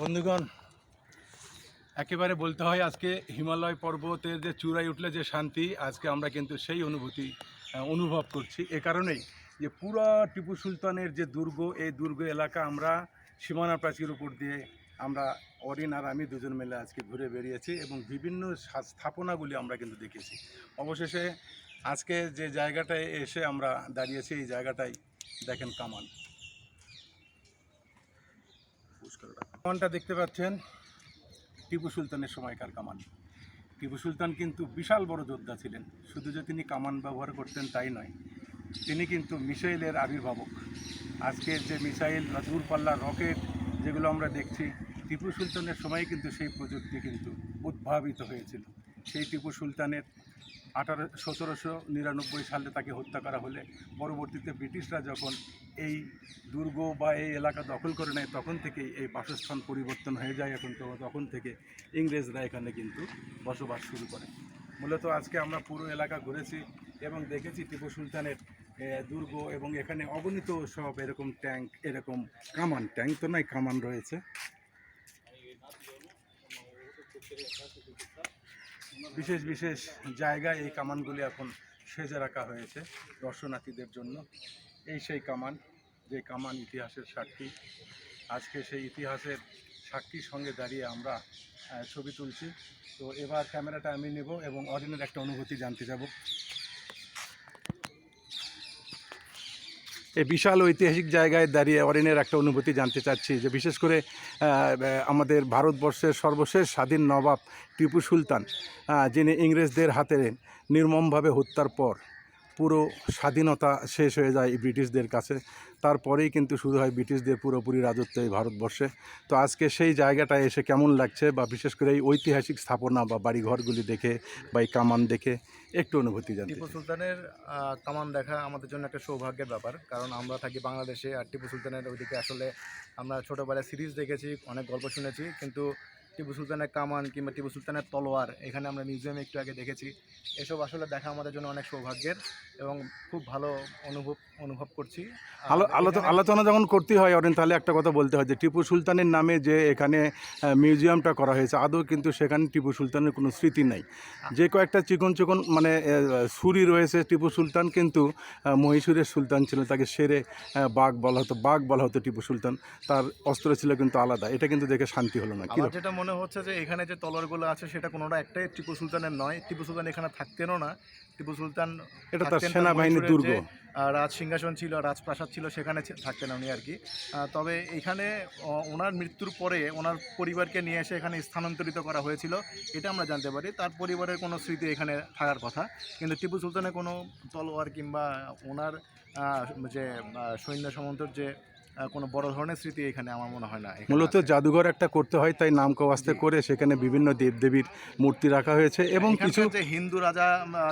বন্ধুগণ, একেবারে বলতে হয় আজকে হিমালয় পর্বতের যে চূড়ায় উঠলে যে শান্তি, আজকে আমরা কিন্তু সেই অনুভূতি অনুভব করছি। এ কারণেই যে পুরো টিপু সুলতানের যে দুর্গ, এই দুর্গ এলাকা আমরা সীমানা প্রাচীর উপর দিয়ে আমরা অরিন আর আমি দুজন মিলে আজকে ঘুরে বেরিয়েছি এবং বিভিন্ন স্থাপনাগুলি আমরা কিন্তু দেখেছি। অবশেষে আজকে যে জায়গাটায় এসে আমরা দাঁড়িয়েছি, এই জায়গাটাই দেখেন কামান। কামানটা দেখতে পাচ্ছেন, টিপু সুলতানের সময়কার কামান। টিপু সুলতান কিন্তু বিশাল বড় যোদ্ধা ছিলেন। শুধু যে তিনি কামান ব্যবহার করতেন তাই নয়, তিনি কিন্তু মিসাইলের আবির্ভাবক। আজকের যে মিসাইল বা দূরপাল্লার রকেট যেগুলো আমরা দেখছি, টিপু সুলতানের সময় কিন্তু সেই প্রযুক্তি কিন্তু উদ্ভাবিত হয়েছিল। সেই টিপু সুলতানের আঠারো, সতেরোশো নিরানব্বই সালে তাকে হত্যা করা হলে পরবর্তীতে ব্রিটিশরা যখন এই দুর্গ বা এই এলাকা দখল করে নেয়, তখন থেকেই এই বাসস্থান পরিবর্তন হয়ে যায়। এখন তো তখন থেকে ইংরেজরা এখানে কিন্তু বসবাস শুরু করে। মূলত আজকে আমরা পুরো এলাকা ঘুরেছি এবং দেখেছি টিপু সুলতানের দুর্গ এবং এখানে অগণিত সব এরকম ট্যাঙ্ক, এরকম কামান ট্যাঙ্ক তো নয়, কামান রয়েছে। বিশেষ বিশেষ জায়গায় এই কামানগুলি এখন সেজে রাখা হয়েছে দর্শনার্থীদের জন্য। এই সেই কামান, যে কামান ইতিহাসের সাক্ষী। আজকে সেই ইতিহাসের সাক্ষীর সঙ্গে দাঁড়িয়ে আমরা ছবি তুলছি। তো এবার ক্যামেরাটা আমি নেব এবং অরিনের একটা অনুভূতি জানতে যাব। এই বিশাল ঐতিহাসিক জায়গায় দাঁড়িয়ে অরিনের একটা অনুভূতি জানতে চাচ্ছি যে বিশেষ করে আমাদের ভারতবর্ষের সর্বশেষ স্বাধীন নবাব টিপু সুলতান যিনি ইংরেজদের হাতে নির্মমভাবে হত্যার পর পুরো স্বাধীনতা শেষ হয়ে যায় ব্রিটিশদের কাছে। তারপরেই কিন্তু শুরু হয় ব্রিটিশদের পুরোপুরি রাজত্ব এই ভারতবর্ষে। তো আজকে সেই জায়গাটায় এসে কেমন লাগছে বা বিশেষ করে এই ঐতিহাসিক স্থাপনা বা বাড়িঘরগুলি দেখে বা এই কামান দেখে একটু অনুভূতি জানতে টিপু সুলতানের কামান দেখা আমাদের জন্য একটা সৌভাগ্যের ব্যাপার। কারণ আমরা থাকি বাংলাদেশে আর টিপু সুলতানের ওইদিকে আসলে আমরা ছোটোবেলায় সিরিজ দেখেছি, অনেক গল্প শুনেছি। কিন্তু টিপু সুলতানের কামান কিংবা টিপু সুলতানের তলোয়ার এখানে আমরা মিউজিয়ামে একটু আগে দেখেছি। এসব আসলে দেখা আমাদের জন্য অনেক সৌভাগ্যের এবং খুব ভালো অনুভব অনুভব করছি। আলোচনা যখন করতে হয় অরেন তাহলে একটা কথা বলতে হয় যে টিপু সুলতানের নামে যে এখানে মিউজিয়ামটা করা হয়েছে আদৌ কিন্তু সেখানে টিপু সুলতানের কোনো স্মৃতি নাই। যে কয়েকটা চিকন চিকন মানে ছুরি রয়েছে টিপু সুলতান কিন্তু মহীশূরের সুলতান ছিল তাকে সেরে বাঘ বলা হতো বাঘ বলা হতো টিপু সুলতান। তার অস্ত্র ছিল কিন্তু আলাদা এটা কিন্তু দেখে শান্তি হলো না। যেটা মনে হচ্ছে যে এখানে যে তলোয়ারগুলো আছে সেটা কোনোটা একটাই টিপু সুলতানের নয়। টিপু সুলতান এখানে থাকতেনও না। টিপু সুলতান এটা তার সেনাবাহিনীর দুর্গ। রাজ সিংহাসন ছিল রাজপ্রাসাদ ছিল সেখানে থাকতেন উনি আর কি। তবে এখানে ওনার মৃত্যুর পরে ওনার পরিবারকে নিয়ে এসে এখানে স্থানান্তরিত করা হয়েছিল। এটা আমরা জানতে পারি। তার পরিবারের কোনো স্মৃতি এখানে থাকার কথা। কিন্তু টিপু সুলতানের কোনো তলোয়ার কিংবা ওনার যে সৈন্য সামন্তর যে কোনো বড় ধরনের স্মৃতি এখানে আমার মনে হয় না। মূলত জাদুঘর একটা করতে হয় তাই নাম কবাস্তে। করে সেখানে বিভিন্ন দেবদেবীর মূর্তি রাখা হয়েছে এবং কিছু যে হিন্দু রাজা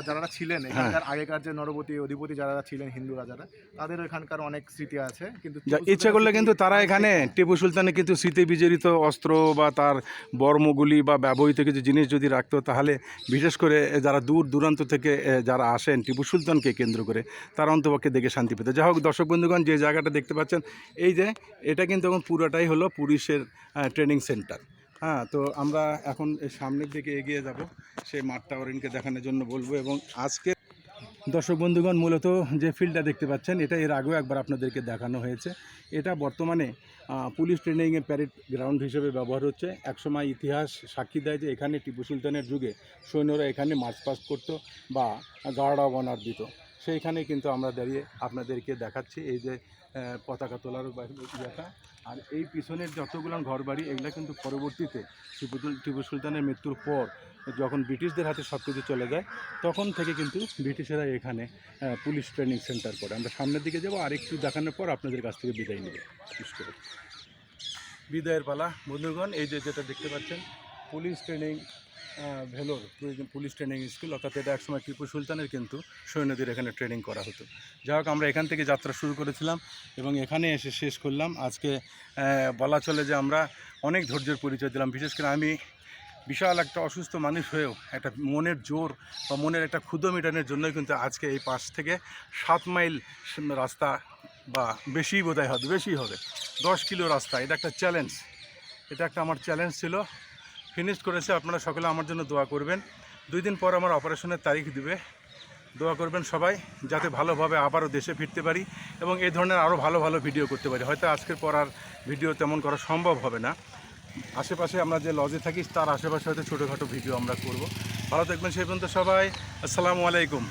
যারা ছিলেন এখানকার আগেকার যে নরবতী অধিপতি যারা ছিলেন হিন্দু রাজারা তাদের এখানকার অনেক স্মৃতি আছে। কিন্তু ইচ্ছা করলে কিন্তু তারা এখানে টিপু সুলতানের কিন্তু স্মৃতি বিজড়িত অস্ত্র বা তার বর্মগুলি বা ব্যবহৃত কিছু জিনিস যদি রাখতো তাহলে বিশেষ করে যারা দূর দূরান্ত থেকে যারা আসেন টিপু সুলতানকে কেন্দ্র করে তারা অন্তপক্ষে দেখে শান্তি পেত। যাই হোক দর্শক বন্ধুগণ যে জায়গাটা দেখতে পাচ্ছেন এই যে, এটা কিন্তু এখন পুরোটাই হলো পুলিশের ট্রেনিং সেন্টার হ্যাঁ তো আমরা এখন সামনের দিকে এগিয়ে যাব। সেই মাঠটা অরিনকে দেখানোর জন্য বলব এবং আজকে দর্শক বন্ধুগণ, মূলত যে ফিল্ডটা দেখতে পাচ্ছেন, এটা এর আগেও একবার আপনাদেরকে দেখানো হয়েছে। এটা বর্তমানে পুলিশ ট্রেনিংয়ে প্যারেড গ্রাউন্ড হিসেবে ব্যবহার হচ্ছে। একসময় ইতিহাস সাক্ষী দেয় যে এখানে টিপু সুলতানের যুগে সৈন্যরা এখানে মার্চ পাস্ট করতো বা গার্ড অব অনার দিত। সেইখানে কিন্তু আমরা দাঁড়িয়ে আপনাদেরকে দেখাচ্ছি। এই যে পতাকা তোলার দেখা আর এই পিছনের যতগুলো ঘরবাড়ি, এগুলো কিন্তু পরবর্তীতে টিপু সুলতানের মৃত্যুর পর যখন ব্রিটিশদের হাতে সব কিছু চলে যায়, তখন থেকে কিন্তু ব্রিটিশেরা এখানে পুলিশ ট্রেনিং সেন্টার করে। আমরা সামনের দিকে যাব আর একটু দেখানোর পর আপনাদের কাছ থেকে বিদায় নেব। বিদায়ের পালা। বন্ধুগণ, এই যে যেটা দেখতে পাচ্ছেন police training Vellore police training school, অর্থাৎ এটা একসময় টিপু সুলতানের কিন্তু সৈন্যদের এখানে ট্রেনিং করা হতো। যাই হোক, আমরা এখান থেকে যাত্রা শুরু করেছিলাম এবং এখানে এসে শেষ করলাম। আজকে বলা চলে যে আমরা অনেক ধৈর্যের পরিচয় দিলাম। বিশেষ করে আমি বিশাল একটা অসুস্থ মানুষ হয়েও একটা মনের জোর বা মনের একটা ক্ষুদ্র মেটানোর জন্যই কিন্তু আজকে এই পাশ থেকে সাত মাইল রাস্তা বা বেশি বোধহয় হবে, বেশি হবে। দশ কিলো রাস্তা, এটা একটা চ্যালেঞ্জ এটা একটা আমার চ্যালেঞ্জ ছিল। ফিনিশ করেছে, আপনারা সকলে আমার জন্য দোয়া করবেন। দুই দিন পর আমার অপারেশনের তারিখ দিবে। দোয়া করবেন সবাই, যাতে ভালোভাবে আবারও দেশে ফিরতে পারি এবং এই ধরনের আরও ভালো ভালো ভিডিও করতে পারি। হয়তো আজকের পর আর ভিডিও তেমন করা সম্ভব হবে না। আশেপাশে আমরা যে লজে থাকি, তার আশেপাশে হয়তো ছোটোখাটো ভিডিও আমরা করব। ভালো থাকবেন সেই পর্যন্ত সবাই। আসসালামু আলাইকুম।